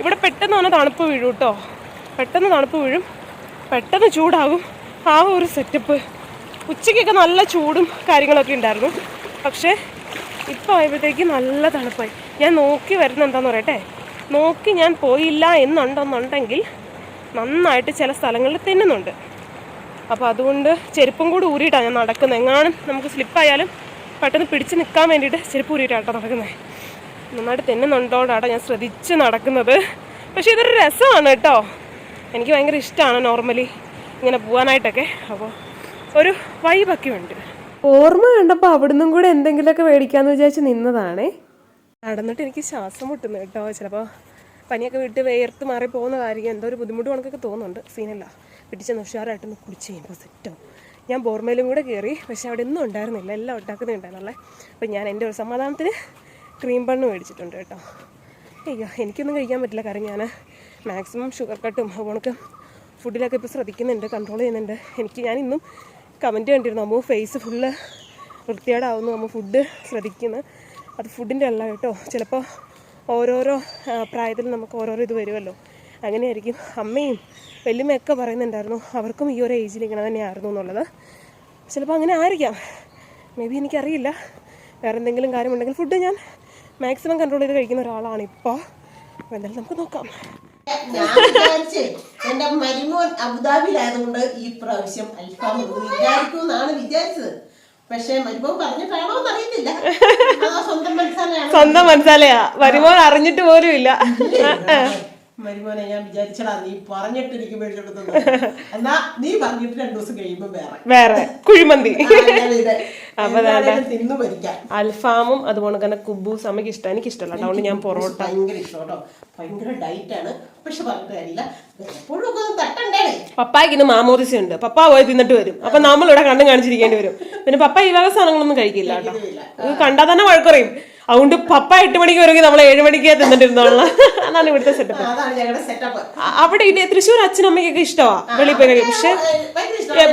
ഇവിടെ പെട്ടെന്ന് തന്നെ തണുപ്പ് വീഴും കേട്ടോ പെട്ടെന്ന് തണുപ്പ് വീഴും. പെട്ടെന്ന് ചൂടാകും. ആ ഒരു സെറ്റപ്പ് ഉച്ചയ്ക്കൊക്കെ നല്ല ചൂടും കാര്യങ്ങളൊക്കെ ഉണ്ടായിരുന്നു. പക്ഷേ ഇപ്പോൾ ആയപ്പോഴത്തേക്ക് നല്ല തണുപ്പായി. ഞാൻ നോക്കി വരുന്ന എന്താന്ന് പറയട്ടെ? നോക്കി ഞാൻ പോയില്ല എന്നുണ്ടെന്നുണ്ടെങ്കിൽ നന്നായിട്ട് ചില സ്ഥലങ്ങളിൽ തിന്നുന്നുണ്ട്. അപ്പോൾ അതുകൊണ്ട് ചെരുപ്പും കൂടി ഊരിയിട്ടാണ് ഞാൻ നടക്കുന്നത്. എങ്ങാനും നമുക്ക് സ്ലിപ്പായാലും പെട്ടെന്ന് പിടിച്ച് നിൽക്കാൻ വേണ്ടിയിട്ട് ചെരുപ്പ് ഊരിയിട്ടാട്ടോ നടക്കുന്നത് നന്നായിട്ട് തെന്നുന്നുണ്ടോടാട്ടോ ഞാൻ ശ്രദ്ധിച്ച് നടക്കുന്നത്. പക്ഷേ ഇതൊരു രസമാണ് കേട്ടോ. എനിക്ക് ഭയങ്കര ഇഷ്ടമാണ് നോർമലി ഇങ്ങനെ പോകാനായിട്ടൊക്കെ അപ്പോൾ ഒരു വൈബൊക്കെ ഉണ്ട്. ഓർമ്മ കണ്ടപ്പോൾ അവിടുന്നും കൂടെ എന്തെങ്കിലുമൊക്കെ മേടിക്കാന്ന് വിചാരിച്ച് നിന്നതാണേ. നടന്നിട്ട് എനിക്ക് ശ്വാസം മുട്ടുന്നു കേട്ടോ. ചിലപ്പോൾ പനിയൊക്കെ വിട്ട് വേർത്ത് മാറി പോകുന്ന കാര്യം എന്തോ ഒരു ബുദ്ധിമുട്ട് കണക്കൊക്കെ തോന്നുന്നുണ്ട്. സീനല്ല. പിടിച്ചെന്ന് ഉഷാറായിട്ടൊന്ന് കുടിച്ച് കഴിയുമ്പോൾ സെറ്റോ ഞാൻ ബോർമയിലും കൂടെ കയറി പക്ഷേ അവിടെ ഒന്നും ഉണ്ടായിരുന്നില്ല. എല്ലാം ഉണ്ടാക്കുന്നേ ഉണ്ടായിരുന്നല്ലേ അപ്പം ഞാൻ എന്റെ ഒരു സമാധാനത്തിന് ക്രീം ബണ്ണ് മേടിച്ചിട്ടുണ്ട് കേട്ടോ. അയ്യോ എനിക്കൊന്നും കഴിക്കാൻ പറ്റില്ല. കാരണം ഞാൻ മാക്സിമം ഷുഗർ കട്ടും അതുകൊണ്ട് ഫുഡിലൊക്കെ ഇപ്പോൾ ശ്രദ്ധിക്കുന്നുണ്ട് കൺട്രോൾ ചെയ്യുന്നുണ്ട്. എനിക്ക് ഞാൻ ഇന്നും കമന്റ് കണ്ടിരുന്നു അമ്മ ഫേസ് ഫുള്ള് വൃത്തികേടാവുന്നു അമ്മ ഫുഡ് ശ്രദ്ധിക്കുന്നു. അത് ഫുഡിന്റെ അല്ല കേട്ടോ. ചിലപ്പോൾ ഓരോരോ പ്രായത്തിൽ നമുക്ക് ഓരോരോ ഇത് വരുമല്ലോ. അങ്ങനെയായിരിക്കും. അമ്മയും വല്യമ്മയൊക്കെ പറയുന്നുണ്ടായിരുന്നു അവർക്കും ഈ ഒരു ഏജിൽ ഇങ്ങനെ തന്നെയായിരുന്നു എന്നുള്ളത്. ചിലപ്പോൾ അങ്ങനെ ആയിരിക്കാം. മേ ബി എനിക്കറിയില്ല. വേറെ എന്തെങ്കിലും കാര്യമുണ്ടെങ്കിൽ ഫുഡ് ഞാൻ മാക്സിമം കൺട്രോൾ ചെയ്ത് കഴിക്കുന്ന ഒരാളാണ് ഇപ്പോൾ അപ്പോൾ എന്തായാലും നമുക്ക് നോക്കാം. ഞാൻ വിചാരിച്ചേ എന്റെ മരുമോൻ അബുദാബിയിലായതുകൊണ്ട് ഈ പ്രാവശ്യം അൽഫാം വിചാരിക്കും എന്നാണ് വിചാരിച്ചത്. പക്ഷെ മരുമോൻ പറഞ്ഞിട്ടാണോ എന്നറിയത്തില്ല. സ്വന്തം മനസ്സാലയാണ്. സ്വന്തം മനസ്സാലയാ. മരുമോൻ അറിഞ്ഞിട്ട് പോലും ഇല്ല. മരുമോനെ ഞാൻ വിചാരിച്ചടാ നീ പറഞ്ഞിട്ട് എനിക്ക് മേടിച്ചെടുത്തു എന്നാ നീ പറഞ്ഞിട്ട് രണ്ടു ദിവസം കഴിയുമ്പോ വേറെ. വേറെ. കുഴിമന്തി. തിന്നു ഭരിക്കാം അൽഫാമും അതുപോലെ തന്നെ കുബൂസ് അമ്മയ്ക്ക് ഇഷ്ടം. എനിക്ക് ഇഷ്ടമല്ല. അതുകൊണ്ട് ഞാൻ പൊറോട്ട. ഭയങ്കര ഇഷ്ടം കേട്ടോ ഭയങ്കര ഡയറ്റ് ആണ്. പക്ഷെ പറഞ്ഞിട്ട് കാര്യമില്ല. എപ്പോഴും ഒക്കെ തട്ടണ്ടേ പപ്പായ്ക്ക് ഇന്ന് മാമോദിസ ഉണ്ട് പപ്പ പോയി തിന്നിട്ട് വരും. അപ്പൊ നമ്മൾ ഇവിടെ കണ്ടും കാണിച്ചിരിക്കേണ്ടി വരും. പിന്നെ പപ്പ ഈ വക സാധനങ്ങളൊന്നും കഴിക്കില്ല കേട്ടോ. കണ്ടാൽ തന്നെ വഴക്കുറയും അതുകൊണ്ട് പപ്പ എട്ട് മണിക്ക് വരുമെങ്കിൽ നമ്മൾ ഏഴ് മണിക്ക് തിന്നിട്ടിരുന്നുള്ള അതാണ് ഇവിടുത്തെ സെറ്റപ്പ് അവിടെ ഇനി തൃശ്ശൂർ അച്ഛനും അമ്മയ്ക്കൊക്കെ ഇഷ്ടമാ വെളിയിൽ പോയി കഴിയും പക്ഷെ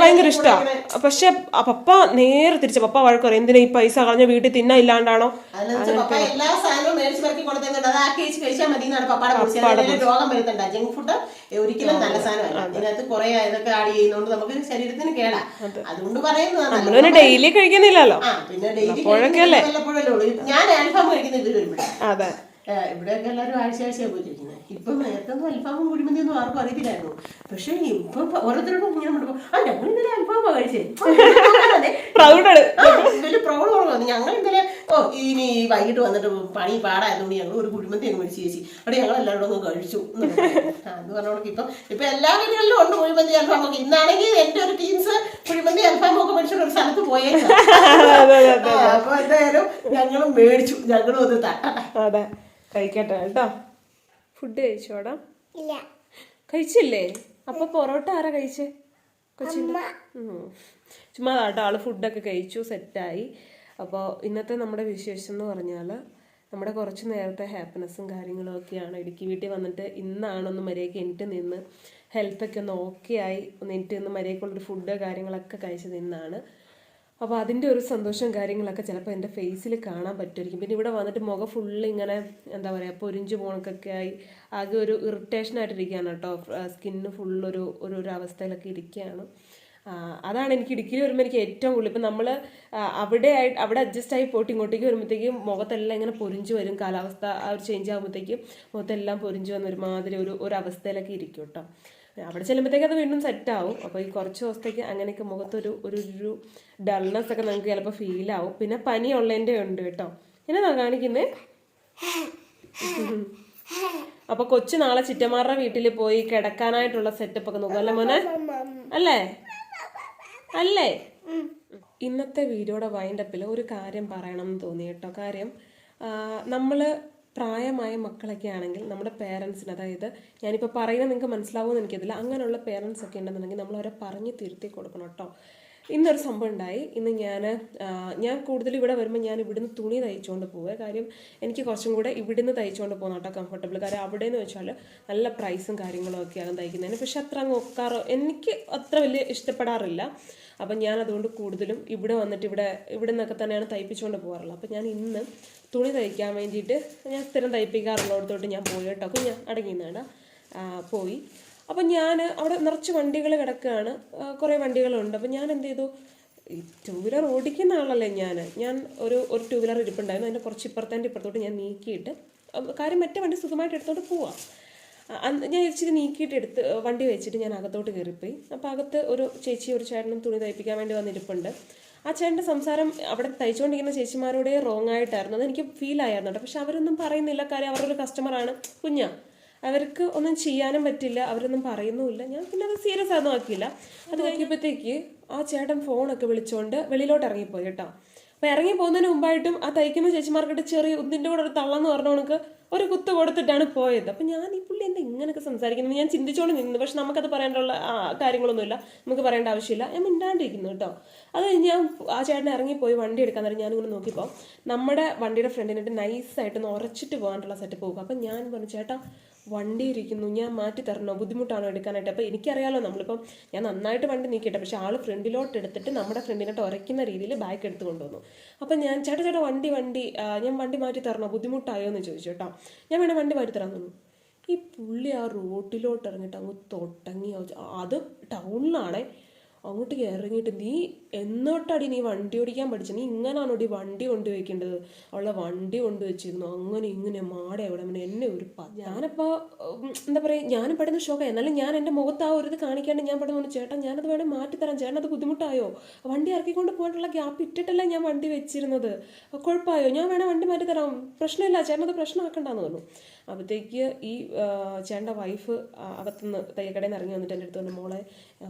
ഭയങ്കര ഇഷ്ടമാണ്. പക്ഷെ പപ്പ നേരെ തിരിച്ച പപ്പ വഴക്കറി എന്തിനാ ഈ പൈസ കളഞ്ഞ വീട്ടിൽ തിന്നാ ഇല്ലാണ്ടാണോ? ഒരിക്കലും നല്ല സാധനമല്ല. ഡെയിലി കഴിക്കുന്നില്ലല്ലോ. പിന്നെ ഡെയിലി ഞാൻ അൽഫാം കഴിക്കുന്ന ഇവർ വരുമ്പോഴാണ് അതെ. ഇവിടെയൊക്കെ എല്ലാവരും ആഴ്ച ആഴ്ചയാണ് പോയിട്ടിരിക്കുന്നത് ഇപ്പം നേരത്തെ ഒന്നും അൽഫാമും കുഴിമന്തിയൊന്നും ആർക്കും അറിയത്തില്ലായിരുന്നു. പക്ഷേ ഇപ്പം ഓരോരുത്തരോടും ഞാൻ വിടുമ്പോ ആ ഞങ്ങൾ ഇന്നലെ അൽഫാമ കഴിച്ചേ വലിയ പ്രോബ്ലം പറഞ്ഞു ഞങ്ങൾ ഇന്നലെ ഓ ഇനി വൈകിട്ട് വന്നിട്ട് പണി പാടായതുകൊണ്ട് ഞങ്ങൾ ഒരു കുഴിമന്തി അങ്ങ് മേടിച്ച് ചേച്ചി. അവിടെ ഞങ്ങൾ എല്ലാവരും അങ്ങ് കഴിച്ചു. എന്ന് പറഞ്ഞു. ഇപ്പം ഇപ്പം എല്ലാ വീടുകളിലും ഉണ്ട് കുഴിമന്തി അൽഫാമൊക്കെ ഇന്നാണെങ്കിൽ എന്റെ ഒരു ടീംസ് കുഴിമന്തി അൽഫാമൊക്കെ മേടിച്ചിട്ട് ഒരു സ്ഥലത്ത് പോയേ അപ്പോൾ എന്തായാലും ഞങ്ങളും മേടിച്ചു. ഞങ്ങളും ഒന്ന് തട്ടട്ടെ കഴിക്കട്ടെ കേട്ടോ. ഫുഡ് കഴിച്ചോടാ. കഴിച്ചില്ലേ? അപ്പൊ പൊറോട്ട ആരാ കഴിച്ചേ? കൊച്ചിന്റെ. ചുമ്മാ കേട്ടോ ആൾ ഫുഡൊക്കെ കഴിച്ചു സെറ്റായി അപ്പോൾ ഇന്നത്തെ നമ്മുടെ വിശേഷം എന്ന് പറഞ്ഞാൽ നമ്മുടെ കുറച്ച് നേരത്തെ ഹാപ്പിനെസ്സും കാര്യങ്ങളും ഒക്കെയാണ്. ഇടുക്കി വീട്ടിൽ വന്നിട്ട് ഇന്നാണൊന്ന് മര്യാദയ്ക്ക് എനിക്ക് നിന്ന് ഹെൽത്തൊക്കെ ഒന്ന് ഓക്കെ ആയി. ഒന്ന് എനിക്ക് നിന്ന് ഫുഡ് കാര്യങ്ങളൊക്കെ കഴിച്ചത് ഇന്നാണ് അപ്പോൾ അതിന്റെ ഒരു സന്തോഷം കാര്യങ്ങളൊക്കെ ചിലപ്പോൾ എന്റെ ഫേസിൽ കാണാൻ പറ്റുമായിരിക്കും. പിന്നെ ഇവിടെ വന്നിട്ട് മുഖം ഫുള്ള് ഇങ്ങനെ എന്താ പറയുക പൊരിഞ്ചു പോണക്കൊക്കെ ആയി. ആകെ ഒരു ഇറിറ്റേഷൻ ആയിട്ടിരിക്കുകയാണ് കേട്ടോ. സ്കിന്ന് ഫുള്ളൊരു ഒരു ഒരു അവസ്ഥയിലൊക്കെ ഇരിക്കുകയാണ്. അതാണ് എനിക്ക് ഇടുക്കിയിൽ വരുമ്പോൾ എനിക്ക് ഏറ്റവും കൂടുതൽ. ഇപ്പം നമ്മൾ അവിടെ ആയി അവിടെ അഡ്ജസ്റ്റ് ആയി പോയിട്ട് ഇങ്ങോട്ടേക്ക് വരുമ്പോഴത്തേക്കും മുഖത്തെല്ലാം ഇങ്ങനെ പൊരിഞ്ചു വരും. കാലാവസ്ഥ ആ ഒരു ചേഞ്ച് ആകുമ്പോഴത്തേക്കും മുഖത്തെല്ലാം പൊരിഞ്ചു വന്ന ഒരുമാതിരി ഒരു ഒരു അവസ്ഥയിലൊക്കെ ഇരിക്കും കേട്ടോ. അവിടെ ചെല്ലുമ്പോഴത്തേക്ക് അത് വീണ്ടും സെറ്റ് ആവും. അപ്പോൾ ഈ കുറച്ച് ദിവസത്തേക്ക് അങ്ങനെയൊക്കെ മുഖത്തൊരു ഒരു ഒരു ഡൾനെസ് ഒക്കെ നമുക്ക് ചിലപ്പോൾ ഫീൽ ആവും. പിന്നെ പനി ഉള്ളതിന്റെ ഉണ്ട് കേട്ടോ. എന്നതാ കാണിക്കുന്നേ. അപ്പൊ കൊച്ചു നാളെ ചിറ്റമാരുടെ വീട്ടിൽ പോയി കിടക്കാനായിട്ടുള്ള സെറ്റപ്പ് ഒക്കെ നോക്കും. മോനെ? അല്ലേ? അല്ലേ? ഇന്നത്തെ വീഡിയോയുടെ വൈൻഡപ്പിൽ ഒരു കാര്യം പറയണം എന്ന് തോന്നി കേട്ടോ. കാര്യം നമ്മൾ പ്രായമായ മക്കളൊക്കെ ആണെങ്കിൽ നമ്മുടെ പേരൻസിന് അതായത് ഞാനിപ്പോൾ പറയുന്നത് നിങ്ങൾക്ക് മനസ്സിലാവുമെന്ന് എനിക്കതില്ല അങ്ങനെയുള്ള പേരൻസ് ഒക്കെ ഉണ്ടെന്നുണ്ടെങ്കിൽ നമ്മൾ അവരെ പറഞ്ഞ് തിരുത്തി കൊടുക്കണം കേട്ടോ. ഇന്നൊരു സംഭവം ഉണ്ടായി. ഇന്ന് ഞാൻ ഞാൻ കൂടുതൽ ഇവിടെ വരുമ്പോൾ ഞാൻ ഇവിടുന്ന് തുണി തയ്ച്ചുകൊണ്ട് പോവുക. കാര്യം എനിക്ക് കുറച്ചും കൂടെ ഇവിടുന്ന് തയ്ച്ചുകൊണ്ട് പോകുന്ന കേട്ടോ കംഫർട്ടബിൾ കാര്യം അവിടെ എന്ന് വെച്ചാൽ നല്ല പ്രൈസും കാര്യങ്ങളും ഒക്കെയാണ് തയ്ക്കുന്നതിന്. പക്ഷെ അത്ര അങ്ങ് ഒക്കാറോ? എനിക്ക് അത്ര വലിയ ഇഷ്ടപ്പെടാറില്ല. അപ്പം ഞാൻ അതുകൊണ്ട് കൂടുതലും ഇവിടെ വന്നിട്ട് ഇവിടെ ഇവിടെ നിന്നൊക്കെ തന്നെയാണ് തയ്പ്പിച്ചുകൊണ്ട് പോകാറുള്ളത്. അപ്പം ഞാൻ ഇന്ന് തുണി തയ്ക്കാൻ വേണ്ടിയിട്ട് ഞാൻ സ്ഥിരം തയ്പ്പിക്കാറുള്ളിടത്തോട്ട് ഞാൻ പോയി കേട്ടോ. അടങ്ങി നേടാ പോയി. അപ്പം ഞാൻ അവിടെ നിറച്ച് വണ്ടികൾ കിടക്കുകയാണ്. കുറേ വണ്ടികളുണ്ട്. അപ്പം ഞാൻ എന്ത് ചെയ്തു? ഈ ടൂ വീലർ ഓടിക്കുന്ന ആളല്ലേ ഞാൻ ഞാൻ ഒരു ഒരു ടൂ വീലർ ഇരിപ്പുണ്ടായിരുന്നു. അതിന്റെ കുറച്ച് ഇപ്പുറത്തേന്റെ ഇപ്പുറത്തോട്ട് ഞാൻ നീക്കിയിട്ട് കാര്യം മറ്റേ വണ്ടി സുഖമായിട്ട് എടുത്തോണ്ട് പോവാം. ഞാൻ ഇച്ചിരി നീക്കിയിട്ട് എടുത്ത് വണ്ടി വെച്ചിട്ട് ഞാൻ അകത്തോട്ട് കയറിപ്പോയി. അപ്പോൾ അകത്ത് ഒരു ചേച്ചി ഒരു ചേട്ടനും തുണി തയ്പ്പിക്കാൻ വേണ്ടി വന്നിരിപ്പുണ്ട്. ആ ചേട്ടന്റെ സംസാരം അവിടെ തയ്ച്ചുകൊണ്ടിരിക്കുന്ന ചേച്ചിമാരോടെ റോങ് ആയിട്ടായിരുന്നു. അതെനിക്ക് ഫീൽ ആയിരുന്നു കേട്ടോ. പക്ഷെ അവരൊന്നും പറയുന്നില്ല. കാര്യം അവരൊരു കസ്റ്റമറാണ് കുഞ്ഞ അവർക്ക് ഒന്നും ചെയ്യാനും പറ്റില്ല. അവരൊന്നും പറയുന്നുമില്ല. ഞാൻ പിന്നെ അത് സീരിയസ് ആയിരുന്നു ആക്കിയില്ല. അത് കഴിഞ്ഞപ്പോഴത്തേക്ക് ആ ചേട്ടൻ ഫോണൊക്കെ വിളിച്ചുകൊണ്ട് വെളിയിലോട്ട് ഇറങ്ങിപ്പോയി കേട്ടോ. അപ്പോൾ ഇറങ്ങി പോകുന്നതിന് മുമ്പായിട്ടും ആ തയ്ക്കുന്ന ചേച്ചിമാർക്കിട്ട് ചെറിയ ഇതിന്റെ കൂടെ ഒരു തള്ളെന്ന് പറഞ്ഞ കണക്ക് ഒരു കുത്ത് കൊടുത്തിട്ടാണ് പോയത്. അപ്പം ഞാൻ ഈ പുള്ളി എന്താ ഇങ്ങനെയൊക്കെ സംസാരിക്കുന്നത്? ഞാൻ ചിന്തിച്ചോണ്ട് നിന്നു പക്ഷെ നമുക്കത് പറയേണ്ടുള്ള കാര്യങ്ങളൊന്നുമില്ല. നമുക്ക് പറയേണ്ട ആവശ്യമില്ല. ഞാൻ മിണ്ടാണ്ടിരിക്കുന്നു കേട്ടോ. അത് ഞാൻ ആ ചേട്ടൻ ഇറങ്ങിപ്പോയി വണ്ടി എടുക്കാൻ നേരം ഞാനിങ്ങനെ നോക്കിയപ്പോൾ നമ്മുടെ വണ്ടിയുടെ ഫ്രണ്ടിനായിട്ട് നൈസായിട്ട് ഒന്ന് ഉറച്ചിട്ട് പോകാനുള്ള സെറ്റ് പോകും. അപ്പം ഞാൻ പറഞ്ഞു ചേട്ടാ വണ്ടി ഇരിക്കുന്നു ഞാൻ മാറ്റി തരണോ? ബുദ്ധിമുട്ടാണോ എടുക്കാനായിട്ട്? അപ്പോൾ എനിക്കറിയാലോ നമ്മളിപ്പം ഞാൻ നന്നായിട്ട് വണ്ടി നീക്കിയിട്ട് പക്ഷേ ആൾ ഫ്രണ്ടിലോട്ട് എടുത്തിട്ട് നമ്മുടെ ഫ്രണ്ടിലോട്ട് ഉറയ്ക്കുന്ന രീതിയിൽ ബാക്ക് എടുത്ത് കൊണ്ടുവന്നു. അപ്പം ഞാൻ ചേട്ടാ ചേട്ടാ വണ്ടി വണ്ടി ഞാൻ വണ്ടി മാറ്റി തരണോ? ബുദ്ധിമുട്ടായോ എന്ന് ചോദിച്ചു കേട്ടോ. ഞാൻ വേണേൽ വണ്ടി മാറ്റി തരാൻ തന്നു ഈ പുള്ളി ആ റോട്ടിലോട്ട് ഇറങ്ങിയിട്ട് അങ്ങ് തൊട്ടങ്ങി അത് ടൗണിലാണേ അങ്ങോട്ടേക്ക് ഇറങ്ങിയിട്ട് നീ എന്നോട്ടടി നീ വണ്ടി ഓടിക്കാൻ പഠിച്ചു നീ ഇങ്ങനാണോ ഈ വണ്ടി കൊണ്ടുവയ്ക്കേണ്ടത് അവളെ വണ്ടി കൊണ്ടുവച്ചിരുന്നു. അങ്ങനെ ഇങ്ങനെ മാടെ അവിടെ. അങ്ങനെ എന്നെ ഒരു ഞാനപ്പോൾ എന്താ പറയുക ഞാനും പെട്ടെന്ന് ഷോക്കായി എന്നാലും ഞാൻ എന്റെ മുഖത്ത് ആ ഒരു ഇത് കാണിക്കാണ്ട് ഞാൻ പെട്ടെന്ന് പറഞ്ഞു ചേട്ടാ ഞാനത് വേണേൽ മാറ്റിത്തരാം ചേട്ടൻ അത് ബുദ്ധിമുട്ടായോ? വണ്ടി ഇറക്കിക്കൊണ്ട് പോയിട്ടുള്ള ഗ്യാപ്പ് ഇട്ടിട്ടല്ല ഞാൻ വണ്ടി വെച്ചിരുന്നത്. കുഴപ്പമായോ? ഞാൻ വേണേൽ വണ്ടി മാറ്റിത്തരാം പ്രശ്നമില്ല. ചേട്ടനത് പ്രശ്നമാക്കണ്ടെന്ന് പറഞ്ഞു. അപ്പോഴത്തേക്ക് ഈ ചേട്ടന്റെ വൈഫ് അകത്തുനിന്ന് തയ്യക്കടയിൽ നിന്ന് ഇറങ്ങി വന്നിട്ട് എന്റെ അടുത്ത് മോളെ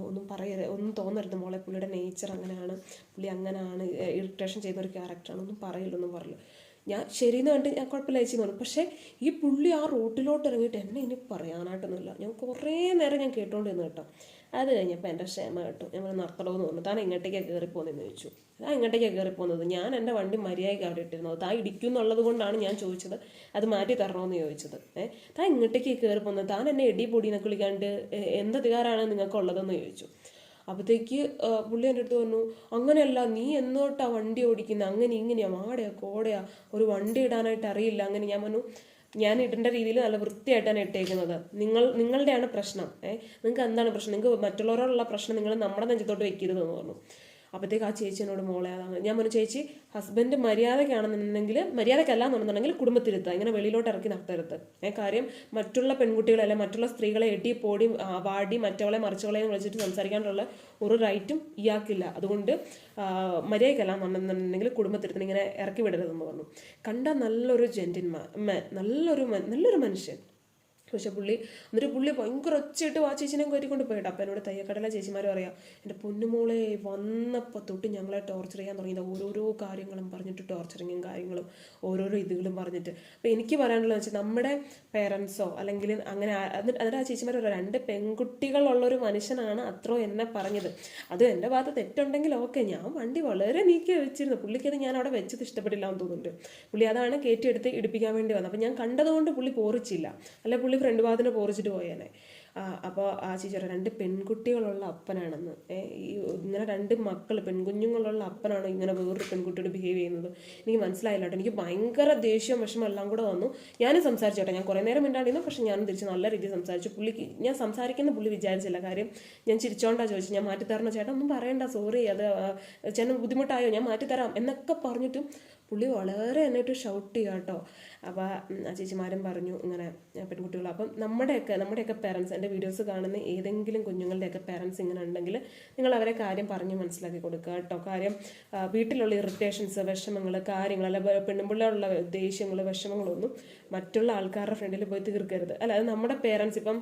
ഒന്നും പറയരുത് ഒന്നും തോന്നരുത് മോളെ പുള്ളിയുടെ നേച്ചർ അങ്ങനെയാണ് പുള്ളി അങ്ങനെയാണ് ഇറിറ്റേഷൻ ചെയ്യുന്ന ഒരു ക്യാരക്ടറാണ് ഒന്നും പറയില്ലൊന്നും പറയില്ല ഞാൻ ശരിയെന്ന് കണ്ട് ഞാൻ കുഴപ്പമില്ല ചേച്ചി പറഞ്ഞു. പക്ഷേ ഈ പുള്ളി ആ റോട്ടിലോട്ട് ഇറങ്ങിയിട്ട് എന്നെ ഇനി പറയാനായിട്ടൊന്നുമില്ല. ഞാൻ കുറേ നേരം ഞാൻ കേട്ടോണ്ടിരുന്നു കേട്ടോ. അത് കഴിഞ്ഞപ്പോൾ എന്റെ ക്ഷമ കേട്ടു. ഞാൻ പറഞ്ഞു നിർത്തണമെന്ന് പറഞ്ഞു. താൻ ഇങ്ങോട്ടേക്കാണ് കയറി പോകുന്നതെന്ന് ചോദിച്ചു. താൻ ഇങ്ങോട്ടേക്കാണ് കയറി പോകുന്നത് ഞാൻ എന്റെ വണ്ടി മര്യാദയ്ക്ക് അവിടെ ഇട്ടിരുന്നത് താ ഇടിക്കും എന്നുള്ളത് കൊണ്ടാണ് ഞാൻ ചോദിച്ചത്. അത് മാറ്റി തരണമെന്ന് ചോദിച്ചത്. ഏഹ് താ ഇങ്ങോട്ടേക്ക് കയറി പോകുന്നത് താൻ എന്നെ എടി പൊടിയെന്നൊക്കെ വിളിക്കാണ്ട് അധികാരമാണ് നിങ്ങൾക്കുള്ളതെന്ന് ചോദിച്ചു. അപ്പോഴത്തേക്ക് പുള്ളി എന്റെ അടുത്ത് പറഞ്ഞു അങ്ങനെയല്ല നീ എന്നോട്ടാ വണ്ടി ഓടിക്കുന്നത് അങ്ങനെ ഇങ്ങനെയാ? മാടയാ കോടയാ? ഒരു വണ്ടി ഇടാനായിട്ട് അറിയില്ല. അങ്ങനെ ഞാൻ പറഞ്ഞു ഞാൻ ഇടേണ്ട രീതിയിൽ നല്ല വൃത്തിയായിട്ടാണ് ഇട്ടേക്കുന്നത്. നിങ്ങൾ നിങ്ങളുടെയാണ് പ്രശ്നം. ഏഹ് നിങ്ങൾക്ക് എന്താണ് പ്രശ്നം? നിങ്ങൾക്ക് മറ്റുള്ളവരോടുള്ള പ്രശ്നം നിങ്ങൾ നമ്മുടെ നെഞ്ചത്തോട്ട് വെക്കരുതെന്ന് പറഞ്ഞു. അപ്പോഴത്തേക്ക് ആ ചേച്ചി എന്നോട് മോളെ അതാണ് ഞാൻ പറഞ്ഞു ചേച്ചി ഹസ്ബൻഡ് മര്യാദയ്ക്കാണെന്നുണ്ടെങ്കിൽ മര്യാദയ്ക്കല്ല എന്നുണ്ടെന്നുണ്ടെങ്കിൽ കുടുംബത്തിരുത്തുക. ഇങ്ങനെ വെളിയിലോട്ട് ഇറക്കി നടത്തരുത്. ഏ കാര്യം മറ്റുള്ള പെൺകുട്ടികളെ അല്ലെ മറ്റുള്ള സ്ത്രീകളെ എട്ടി പോടി വാടി മറ്റവളെ മറിച്ചവളെ വിളിച്ചിട്ട് സംസാരിക്കാനുള്ള ഒരു റൈറ്റും ഇയാൾക്കില്ല. അതുകൊണ്ട് ആ, മര്യാദയ്ക്കല്ല എന്നുണ്ടെന്നുണ്ടെങ്കിൽ കുടുംബത്തിരുത്തിന് ഇങ്ങനെ ഇറക്കി വിടരുതെന്ന് പറഞ്ഞു. കണ്ട നല്ലൊരു ജെന്റിന്മാ നല്ലൊരു നല്ലൊരു മനുഷ്യൻ. പക്ഷെ പുള്ളി എന്നിട്ട് പുള്ളി ഭയങ്കര ഒച്ചയിട്ട് ആ ചേച്ചിനെ കയറ്റിക്കൊണ്ട് പോയിട്ട് അപ്പം എന്നോട് തയ്യക്കടല ചേച്ചിമാരും അറിയാം. എന്റെ പൊന്നുമോളെ വന്നപ്പോൾ തൊട്ട് ഞങ്ങളെ ടോർച്ചർ ചെയ്യാൻ തുടങ്ങിയത് ഓരോരോ കാര്യങ്ങളും പറഞ്ഞിട്ട് ടോർച്ചറിങ്ങും കാര്യങ്ങളും ഓരോരോ ഇതുകളും പറഞ്ഞിട്ട്. അപ്പം എനിക്ക് പറയാനുള്ളത് വെച്ചാൽ നമ്മുടെ പേരൻസോ അല്ലെങ്കിൽ അങ്ങനെ എന്നിട്ട് ആ ചേച്ചിമാർ പറയാം രണ്ട് പെൺകുട്ടികളുള്ളൊരു മനുഷ്യനാണ് അത്രോ എന്നെ പറഞ്ഞത്. അത് എന്റെ ഭാഗത്ത് തെറ്റുണ്ടെങ്കിൽ ഓക്കെ ഞാൻ വണ്ടി വളരെ നീക്കി വെച്ചിരുന്നു. പുള്ളിക്കത് ഞാൻ അവിടെ വെച്ചത് ഇഷ്ടപ്പെട്ടില്ല എന്ന് തോന്നുന്നുണ്ട്. പുള്ളി അതാണ് കയറ്റിയെടുത്ത് ഇടിപ്പിക്കാൻ വേണ്ടി വന്നത്. അപ്പം ഞാൻ കണ്ടതുകൊണ്ട് പുള്ളി പോറിച്ചില്ല. അല്ലെ പുള്ളി ഫ്രണ്ട് ഭാഗത്തിന് പോറിച്ചിട്ട് പോയേനെ. അപ്പോൾ ആ ചേച്ചി രണ്ട് പെൺകുട്ടികളുള്ള അപ്പനാണെന്ന്. ഈ ഇങ്ങനെ രണ്ട് മക്കൾ പെൺകുഞ്ഞുങ്ങളുള്ള അപ്പനാണ് ഇങ്ങനെ വേറൊരു പെൺകുട്ടിയോട് ബിഹേവ് ചെയ്യുന്നത്. എനിക്ക് മനസ്സിലായില്ല കേട്ടോ. എനിക്ക് ഭയങ്കര ദേഷ്യം വിഷമം എല്ലാം കൂടെ വന്നു. ഞാനും സംസാരിച്ചു കേട്ടോ. ഞാൻ കുറേ നേരം മിണ്ടാണ്ടിരുന്നു പക്ഷെ ഞാനും തിരിച്ച് നല്ല രീതിയിൽ സംസാരിച്ചു. പുള്ളിക്ക് ഞാൻ സംസാരിക്കുന്ന പുള്ളി വിചാരിച്ചില്ല. കാര്യം ഞാൻ ചിരിച്ചോണ്ടാ ചോദിച്ചു ഞാൻ മാറ്റിത്തരണോ ചേട്ടാ ഒന്നും പറയണ്ട സോറി അത് ചേട്ടൻ ബുദ്ധിമുട്ടായോ? ഞാൻ മാറ്റിത്തരാം എന്നൊക്കെ പറഞ്ഞിട്ടും പുള്ളി വളരെ എന്നിട്ട് ഷൗട്ട് ചെയ്യുക കേട്ടോ. അപ്പോൾ ആ ചേച്ചിമാരും പറഞ്ഞു ഇങ്ങനെ പെൺകുട്ടികൾ അപ്പം നമ്മുടെയൊക്കെ നമ്മുടെയൊക്കെ പേരൻസ് എന്റെ വീഡിയോസ് കാണുന്ന ഏതെങ്കിലും കുഞ്ഞുങ്ങളുടെയൊക്കെ പേരൻസ് ഇങ്ങനെ ഉണ്ടെങ്കിൽ നിങ്ങൾ അവരെ കാര്യം പറഞ്ഞ് മനസ്സിലാക്കി കൊടുക്കുക കേട്ടോ. കാര്യം വീട്ടിലുള്ള ഇറിറ്റേഷൻസ് വിഷമങ്ങൾ കാര്യങ്ങൾ അല്ല പെണ്ണുമ്പിള്ളേരുള്ള ദേഷ്യങ്ങൾ വിഷമങ്ങളൊന്നും മറ്റുള്ള ആൾക്കാരുടെ ഫ്രണ്ടിൽ പോയി തീർക്കരുത്. അല്ല അത് നമ്മുടെ പേരൻസ് ഇപ്പം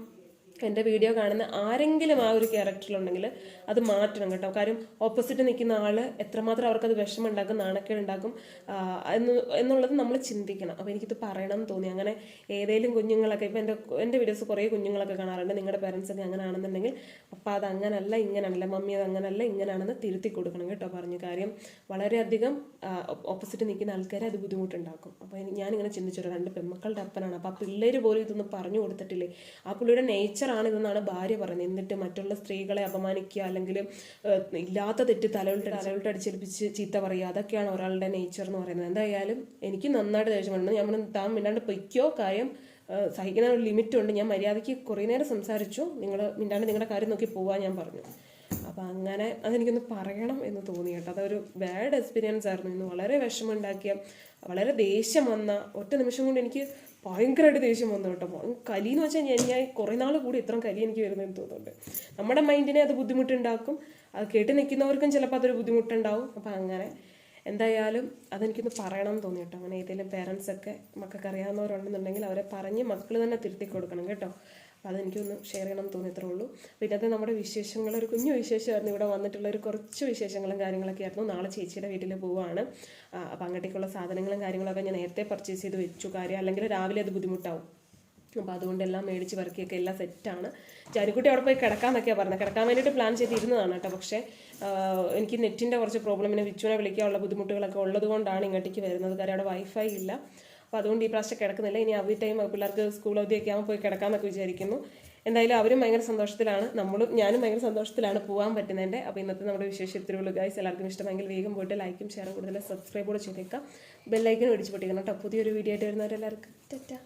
എന്റെ വീഡിയോ കാണുന്ന ആരെങ്കിലും ആ ഒരു ക്യാരക്ടറിലുണ്ടെങ്കിൽ അത് മാറ്റണം കേട്ടോ. കാര്യം ഓപ്പോസിറ്റ് നിൽക്കുന്ന ആൾ എത്രമാത്രം അവർക്കത് വിഷമം ഉണ്ടാക്കും നാണക്കേട് ഉണ്ടാക്കും എന്ന് എന്നുള്ളത് നമ്മൾ ചിന്തിക്കണം. അപ്പോൾ എനിക്കിത് പറയണം എന്ന് തോന്നി. അങ്ങനെ ഏതെങ്കിലും കുഞ്ഞുങ്ങളൊക്കെ ഇപ്പോൾ എന്റെ എന്റെ വീഡിയോസ് കുറേ കുഞ്ഞുങ്ങളൊക്കെ കാണാറുണ്ട്. നിങ്ങളുടെ പേരൻസ് ഒക്കെ അങ്ങനെ ആണെന്നുണ്ടെങ്കിൽ അപ്പോൾ അത് അങ്ങനല്ല ഇങ്ങനെയാണല്ല മമ്മി അത് അങ്ങനല്ല ഇങ്ങനെയാണെന്ന് തിരുത്തി കൊടുക്കണം കേട്ടോ പറഞ്ഞു. കാര്യം വളരെയധികം ഓപ്പോസിറ്റ് നിൽക്കുന്ന ആൾക്കാരെ അത് ബുദ്ധിമുട്ടുണ്ടാക്കും. അപ്പോൾ ഞാനിങ്ങനെ ചിന്തിച്ചു രണ്ട് പെൺമക്കളുടെ അപ്പനാണ്. അപ്പോൾ ആ പിള്ളേർ പോലും ഇതൊന്നും പറഞ്ഞു കൊടുത്തിട്ടില്ലേ? ആ പുള്ളിയുടെ നേച്ചറാണ് ഇതെന്നാണ് ഭാര്യ പറയുന്നത്. എന്നിട്ട് മറ്റുള്ള സ്ത്രീകളെ അപമാനിക്കുക അല്ലെങ്കിൽ ഇല്ലാത്ത തെറ്റ് തലവിട്ട് തലവിട്ട് അടിച്ചേൽപ്പിച്ച് ചീത്ത പറയുക അതൊക്കെയാണ് ഒരാളുടെ നേച്ചർ എന്ന് പറയുന്നത്. എന്തായാലും എനിക്ക് നന്നായിട്ട് ദേഷ്യം വന്നു. ഞാൻ താൻ മിണ്ടാണ്ട് പൊയ്ക്കോ കാര്യം സഹിക്കുന്ന ഒരു ലിമിറ്റ് ഉണ്ട്. ഞാൻ മര്യാദയ്ക്ക് കുറേ നേരം സംസാരിച്ചു. നിങ്ങൾ മിണ്ടാണ്ട് നിങ്ങളുടെ കാര്യം നോക്കി പോവാൻ ഞാൻ പറഞ്ഞു. അപ്പം അങ്ങനെ അതെനിക്കൊന്ന് പറയണം എന്ന് തോന്നി കേട്ടോ. അതൊരു ബാഡ് എക്സ്പീരിയൻസ് ആയിരുന്നു. ഇന്ന് വളരെ വിഷമമുണ്ടാക്കിയ വളരെ ദേഷ്യം വന്ന ഒറ്റ നിമിഷം കൊണ്ട് എനിക്ക് ഭയങ്കരമായിട്ട് ദേഷ്യം വന്നു കേട്ടോ. കലി എന്ന് വെച്ചാൽ ഞാൻ ഞാൻ കുറേ നാൾ കൂടി ഇത്രയും കലി എനിക്ക് വരുന്നതെന്ന് തോന്നുന്നുണ്ട്. നമ്മുടെ മൈൻഡിനെ അത് ബുദ്ധിമുട്ടുണ്ടാക്കും. അത് കേട്ട് നിൽക്കുന്നവർക്കും ചിലപ്പോൾ അതൊരു ബുദ്ധിമുട്ടുണ്ടാവും. അപ്പം അങ്ങനെ എന്തായാലും അതെനിക്കൊന്ന് പറയണം എന്ന് തോന്നി കേട്ടോ. അങ്ങനെ ഏതെങ്കിലും പേരൻസൊക്കെ മക്കൾക്ക് അറിയാവുന്നവരുണ്ടെന്നുണ്ടെങ്കിൽ അവരെ പറഞ്ഞ് മക്കൾ തന്നെ തിരുത്തി കൊടുക്കണം കേട്ടോ. അപ്പോൾ അതെനിക്കൊന്ന് ഷെയർ ചെയ്യണം എന്ന് തോന്നിയത്രേ ഉള്ളൂ. പിന്നെ അത് നമ്മുടെ വിശേഷങ്ങൾ ഒരു കുഞ്ഞു വിശേഷമായിരുന്നു. ഇവിടെ വന്നിട്ടുള്ള ഒരു കുറച്ച് വിശേഷങ്ങളും കാര്യങ്ങളൊക്കെ ആയിരുന്നു. നാളെ ചേച്ചിയുടെ വീട്ടിൽ പോവുകയാണ് അപ്പോൾ അങ്ങോട്ടേക്കുള്ള സാധനങ്ങളും കാര്യങ്ങളൊക്കെ ഞാൻ നേരത്തെ പർച്ചേസ് ചെയ്ത് വെച്ചു. കാര്യം അല്ലെങ്കിൽ രാവിലെ അത് ബുദ്ധിമുട്ടാവും. അപ്പോൾ അതുകൊണ്ട് എല്ലാം മേടിച്ച് വർക്കിയൊക്കെ എല്ലാം സെറ്റാണ് ചാരിക്കുട്ടി അവിടെ പോയി കിടക്കാമെന്നൊക്കെയാണ് പറഞ്ഞത്. കിടക്കാൻ വേണ്ടിയിട്ട് പ്ലാൻ ചെയ്തിരുന്നതാണ് കേട്ടോ. പക്ഷേ എനിക്ക് നെറ്റിന്റെ കുറച്ച് പ്രോബ്ലം പിന്നെ വിച്ചുവിനെ വിളിക്കാനുള്ള ബുദ്ധിമുട്ടുകളൊക്കെ ഉള്ളതുകൊണ്ടാണ് ഇങ്ങോട്ടേക്ക് വരുന്നത്. കാര്യം അവിടെ വൈഫൈ ഇല്ല. അപ്പോൾ അതുകൊണ്ട് ഈ പ്രാവശ്യം കിടക്കുന്നില്ല. ഇനി അവധി ടൈം പിള്ളേർക്ക് സ്കൂൾ അവധിയൊക്കെ ആകുമ്പോൾ പോയി കിടക്കാമെന്നൊക്കെ വിചാരിക്കുന്നു. എന്തായാലും അവരും ഭയങ്കര സന്തോഷത്തിലാണ്. നമ്മളും ഞാനും ഭയങ്കര സന്തോഷത്തിലാണ് പോകാൻ പറ്റുന്നതിന്റെ. അപ്പോൾ ഇന്നത്തെ നമ്മുടെ വിശേഷത്തിലുള്ള ഗൈസ് എല്ലാവർക്കും ഇഷ്ടമെങ്കിൽ വേഗം പോയിട്ട് ലൈക്കും ഷെയറും കൂടുതൽ സബ്സ്ക്രൈബ് കൂടെ ചെയ്തേക്കാം ബെല്ലൈക്കൻ മേടിച്ച് പൊട്ടിക്കണം കേട്ടോ. പുതിയൊരു വീഡിയോ ആയിട്ട് വരുന്നവരെല്ലാവർക്കും.